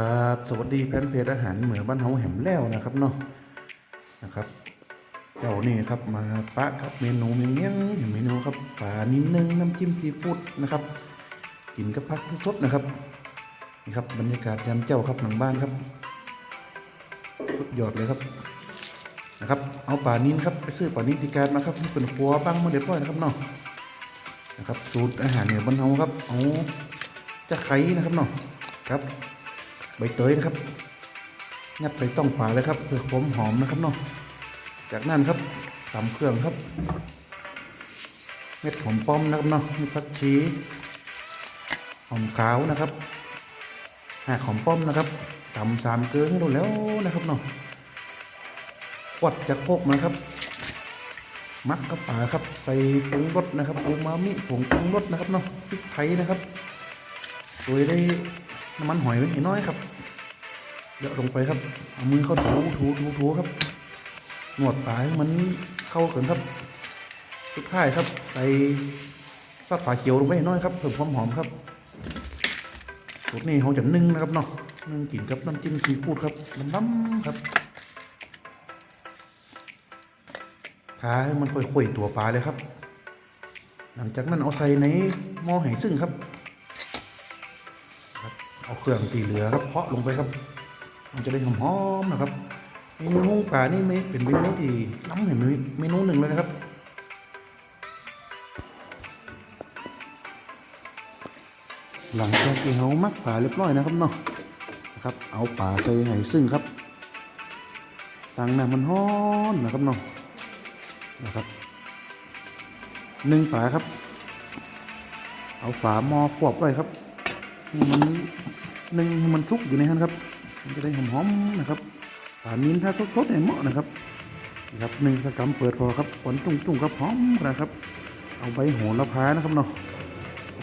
ครับสวัสดีแฟนเพจอาหารเหมือบ้านเฮาแหมแล้วนะครับเนาะนะครับเจ้านี่ครับมาปะครับเมนูเมียงเห็นเมนูครับปลานิ้นนึ่งน้ำจิ้มซีฟู้ดนะครับ กินกับผักสดนะครับนี่ครับบรรยากาศยามเจ้าครับหลังบ้านครับสุดยอดเลยครับนะครับเอาปลานิ้นครับไปซื้อปลานิ้นที่การมาครับนี่เป็นฟัวบ้างมาเรียบร้อยนะครับเนาะนะครับสูตรอาหารเหนือบ้านเฮาครับเอาจะไข่นะครับเนาะครับ ใบเตยนะครับงัดไปต้องปลาเลยครับเพื่อความหอมนะครับเนาะจากนั้นครับตำเครื่องครับ เม็ดหอมป้อมนะครับเนาะมีผักชีหอมขาวนะครับหากหอมป้อมนะครับตำสามเกลือให้ดูแล้วนะครับเนาะควัดจากโคกมาครับ มักกับป่าครับ ใส่ปรุงรสนะครับอูมามิผงปรุงรสนะครับเนาะพริกไทยนะครับโดยได้ น้ำมันหอยไว้นิดน้อยครับเดี๋ยอะลงไปครับเอามือเข้าถูถูถูถูครับหนวดปลายมันเข้าเกันครับสุดท้ายครับ ใส่ซัดฝาเขียวลงไปน้อยครับเพิ่มความหอมครับสูตรนี้เขาจะนึ่งนะครับเนาะนึ่งกินกับน้ำจิ้มซีฟู้ดครับน้ำๆครับทาให้มันค่อยๆตัวปลาเลยครับ หลังจากนั้นเอาใส่ในหม้อแห้งซึ่งครับ เอาเครื่องตีเหลือครับเพาะลงไปครับ มันจะได้หอมๆนะครับเมนูปลานี่ไม่เป็นเมนูที่ล้ำเห็นเมนูหนึ่งเลยนะครับหลังจากที่เขามักปลาเรียบร้อยนะครับเนาะนะครับเอาปลาใส่ไห้ซึ่งครับตังน้ำมันฮ้อนนะครับเนาะนะครับหนึ่งปลาครับ เอาฝาหม้อควบไว้ครับ มันหนึ่งมันสุกอยู่ในนั้นครับ มันจะได้หอมๆนะครับปลานิ้นถ้าสดๆเนี่ยเหมาะนะครับนะครับหนึ่งสกรัมเปิดพอครับผลตุ้งๆครับหอมนะครับ เอาใบโหระพานะครับเนาะ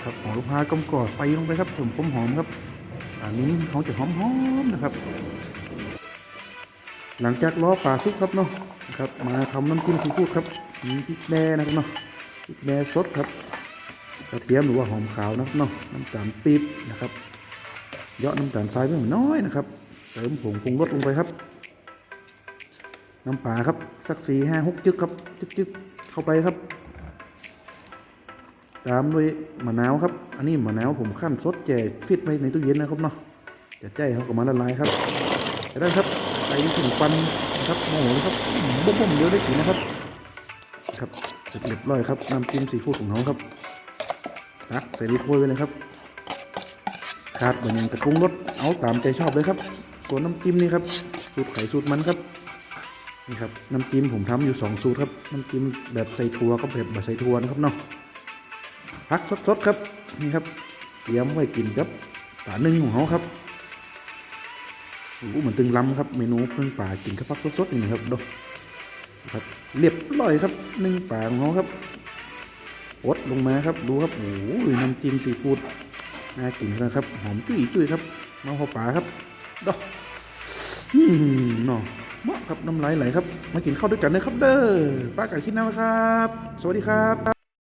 ครับโหอมลูกพากลมกรอดใส่ลงไปครับผมผมหอมครับอันนี้เขาจะหอมๆนะครับ หลังจากล้อปลาซุปครับเนาะนะครับมาทำน้ำจิ้มซีฟู้ดครับมีพริกแดงนะครับเนาะพริกแดงสดครับ กระเทียมหรือว่าหอมขาวนะเนาะน้ำตาลปี๊บนะครับเยาะน้ำตาลทรายไม่น้อยนะครับเติมผงปรุงรสลงไปครับ น้ำปลาครับสักสี่ห้าหกจึกครับจึกๆเข้าไปครับ ตามด้วยมะนาวครับ อันนี้มะนาวผมขั้นสดแจกฟิตไว้ในตู้เย็นนะครับเนาะจะใจเขาก็มาละลายครับจะได้ครับใส่ถึงปันนะครับโอ้โหครับบุ้มบ่มๆเดียวได้กินนะครับ ครับเสร็จเรียบร้อยครับน้ำจิ้มซีฟู้ดของเขาครับ ตักใส่ในถ้วยไว้เลยครับขาดเหมือนกระปรุงรสเอาตามใจชอบเลยครับ ส่วนน้ำจิ้มนี่ครับสูตรไข่สูตรมันครับนี่ครับน้ำจิ้มผมทำอยู่สองสูตรครับน้ำจิ้มแบบใส่ถั่วกับแบบแบบใส่ถั่วนะครับเนาะพักสดๆครับนี่ครับเตรียมไว้กินครับป่านึ่งของเขาครับโอ้เหมือนตึงล้ำครับเมนูเพิ่งป่ากินกับพักสดๆนี่นะครับดูครับเรียบร้อยครับนึ่งป่าของเขาครับ อดลงมาครับดูครับโอ้ยน้ำจิ้มซีฟู้ดน่ากินนะครับหอมจุ้ยจุ้ยครับมาพอป่าครับดอกอืมเนาะเหมาะครับน้ำไหลไหลครับ มากินข้าวด้วยกันนะครับ เด้อป้าไก่คิดนะครับ สวัสดีครับ